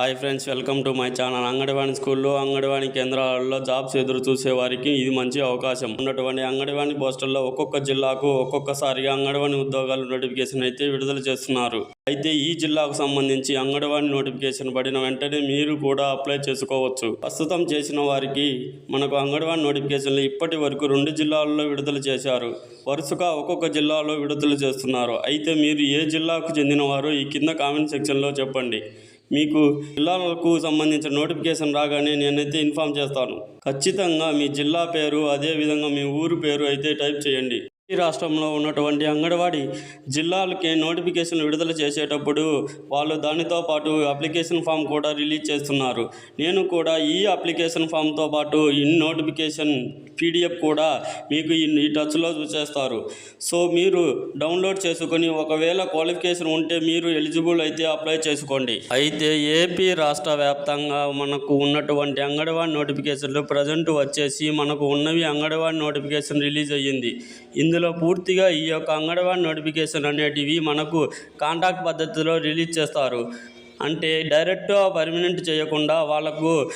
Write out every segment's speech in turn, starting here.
Hi friends welcome to my channel Anganwadi స్కూల్లో అంగడివాణి కేంద్రాలలో jobs ఎదురు చూసే వారికి ఇది మంచి అవకాశం. ఉన్నటువంటి అంగడివాణి పోస్టల్లో ఒక్కొక్క జిల్లాకు ఒక్కొక్కసారిగా అంగడివాణి ఉద్యోగాలు నోటిఫికేషన్ అయితే విడుదల చేస్తున్నారు. అయితే ఈ జిల్లాకు సంబంధించి అంగడివాణి నోటిఫికేషన్ పడిన వెంటనే మీరు కూడా అప్లై చేసుకోవచ్చు. ప్రస్తుతం చేసిన వారికి మనకు అంగడివాణి నోటిఫికేషన్లు ఇప్పటి వరకు రెండు జిల్లాల్లో విడుదల చేశారు. వరుసగా ఒక్కొక్క జిల్లాలో విడుదల చేస్తున్నారు. అయితే మీరు ఏ జిల్లాకు చెందినవారో ఈ కింద కామెంట్ సెక్షన్లో చెప్పండి. మీకు జిల్లాలకు సంబంధించిన నోటిఫికేషన్ రాగానే నేనైతే ఇన్ఫామ్ చేస్తాను. ఖచ్చితంగా మీ జిల్లా పేరు అదే విధంగా మీ ఊరు పేరు అయితే టైప్ చేయండి. ఈ రాష్ట్రంలో ఉన్నటువంటి అంగన్వాడీ జిల్లాలకి నోటిఫికేషన్ విడుదల చేసేటప్పుడు వాళ్ళు దానితో పాటు అప్లికేషన్ ఫామ్ కూడా రిలీజ్ చేస్తున్నారు. నేను కూడా ఈ అప్లికేషన్ ఫామ్తో పాటు ఈ నోటిఫికేషన్ పీడిఎఫ్ కూడా మీకు ఈ టచ్లో చూసేస్తారు. సో మీరు డౌన్లోడ్ చేసుకొని ఒకవేళ క్వాలిఫికేషన్ ఉంటే మీరు ఎలిజిబుల్ అయితే అప్లై చేసుకోండి. అయితే ఏపీ రాష్ట్ర వ్యాప్తంగా మనకు ఉన్నటువంటి అంగన్వాడీ నోటిఫికేషన్లు ప్రజెంట్ వచ్చేసి మనకు ఉన్నవి అంగన్వాడీ నోటిఫికేషన్ రిలీజ్ అయ్యింది. ఇందులో పూర్తిగా ఈ యొక్క అంగన్వాడీ నోటిఫికేషన్ అనేటివి మనకు కాంటాక్ట్ పద్ధతిలో రిలీజ్ చేస్తారు. అంటే డైరెక్ట్ పర్మనెంట్ చేయకుండా వాళ్ళకు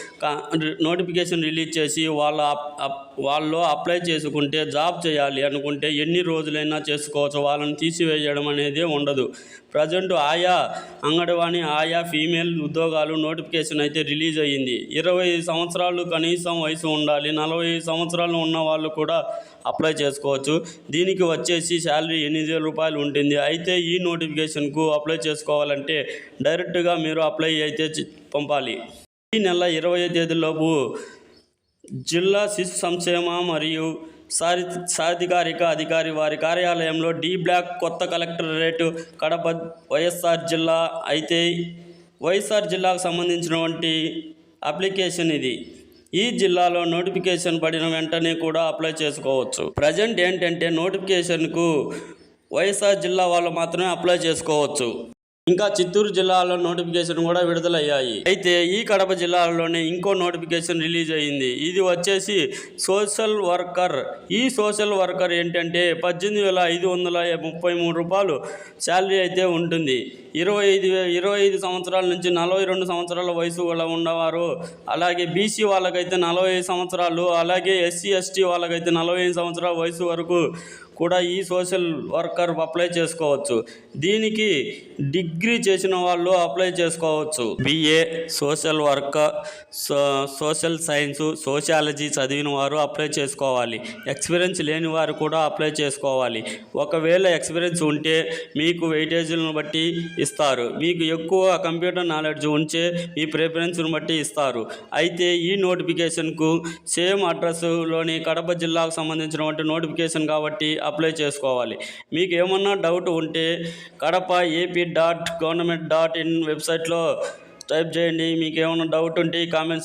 నోటిఫికేషన్ రిలీజ్ చేసి వాళ్ళ అప్- వాళ్ళు అప్లై చేసుకుంటే జాబ్ చేయాలి అనుకుంటే ఎన్ని రోజులైనా చేసుకోవచ్చు. వాళ్ళని తీసివేయడం అనేది ఉండదు. ప్రజెంట్ ఆయా అంగన్వాడీ ఆయా ఫీమేల్ ఉద్యోగాలు నోటిఫికేషన్ అయితే రిలీజ్ అయ్యింది. ఇరవై సంవత్సరాలు కనీసం వయసు ఉండాలి. నలభై సంవత్సరాలు ఉన్న వాళ్ళు కూడా అప్లై చేసుకోవచ్చు. దీనికి వచ్చేసి శాలరీ ఎనిమిది వేల రూపాయలు ఉంటుంది. అయితే ఈ నోటిఫికేషన్కు అప్లై చేసుకోవాలంటే డైరెక్ట్గా మీరు అప్లై అయితే పంపాలి. ఈ నెల ఇరవై తేదీలోపు జిల్లా శిశు సంక్షేమ మరియు సారి సాధికారిక అధికారి వారి కార్యాలయంలో డి బ్లాక్ కొత్త కలెక్టరేట్ కడప వైఎస్ఆర్ జిల్లా అయితే వైఎస్ఆర్ జిల్లాకు సంబంధించినటువంటి అప్లికేషన్ ఇది. ఈ జిల్లాలో నోటిఫికేషన్ పడిన వెంటనే కూడా అప్లై చేసుకోవచ్చు. ప్రజెంట్ ఏంటంటే నోటిఫికేషన్కు వైఎస్ఆర్ జిల్లా వాళ్ళు మాత్రమే అప్లై చేసుకోవచ్చు. ఇంకా చిత్తూరు జిల్లాలో నోటిఫికేషన్ కూడా విడుదలయ్యాయి. అయితే ఈ కడప జిల్లాలోనే ఇంకో నోటిఫికేషన్ రిలీజ్ అయ్యింది ఇది వచ్చేసి సోషల్ వర్కర్. ఈ సోషల్ వర్కర్ ఏంటంటే పద్దెనిమిది వేల ఐదు వందల ముప్పై మూడు రూపాయలు శాలరీ అయితే ఉంటుంది. ఇరవై ఐదు ఇరవై ఐదు సంవత్సరాల నుంచి నలభై రెండు సంవత్సరాల వయసు గల ఉన్నవారు అలాగే బీసీ వాళ్ళకైతే నలభై సంవత్సరాలు అలాగే ఎస్సీ ఎస్టీ వాళ్ళకైతే నలభై ఐదు సంవత్సరాల వయసు వరకు కూడా ఈ సోషల్ వర్కర్ అప్లై చేసుకోవచ్చు. దీనికి డిగ్రీ చేసిన వాళ్ళు అప్లై చేసుకోవచ్చు. BA social worker so social science sociology చదివిన వారు అప్లై చేసుకోవాలి. ఎక్స్పీరియన్స్ లేని వారు కూడా అప్లై చేసుకోవాలి. ఒకవేళ ఎక్స్పీరియన్స్ ఉంటే మీకు వెయిటేజీలను బట్టి ఇస్తారు. మీకు ఎక్కువ కంప్యూటర్ నాలెడ్జ్ ఉంటే మీ ప్రిఫరెన్స్ను బట్టి ఇస్తారు. అయితే ఈ నోటిఫికేషన్కు సేమ్ అడ్రస్లోని కడప జిల్లాకు సంబంధించినటువంటి నోటిఫికేషన్ కాబట్టి అప్లై చేసుకోవాలి. మీకు ఏమన్నా డౌట్ ఉంటే Kadapa AP dot government dot in వెబ్సైట్లో టైప్ చేయండి. మీకు ఏమైనా డౌట్ ఉంటే కామెంట్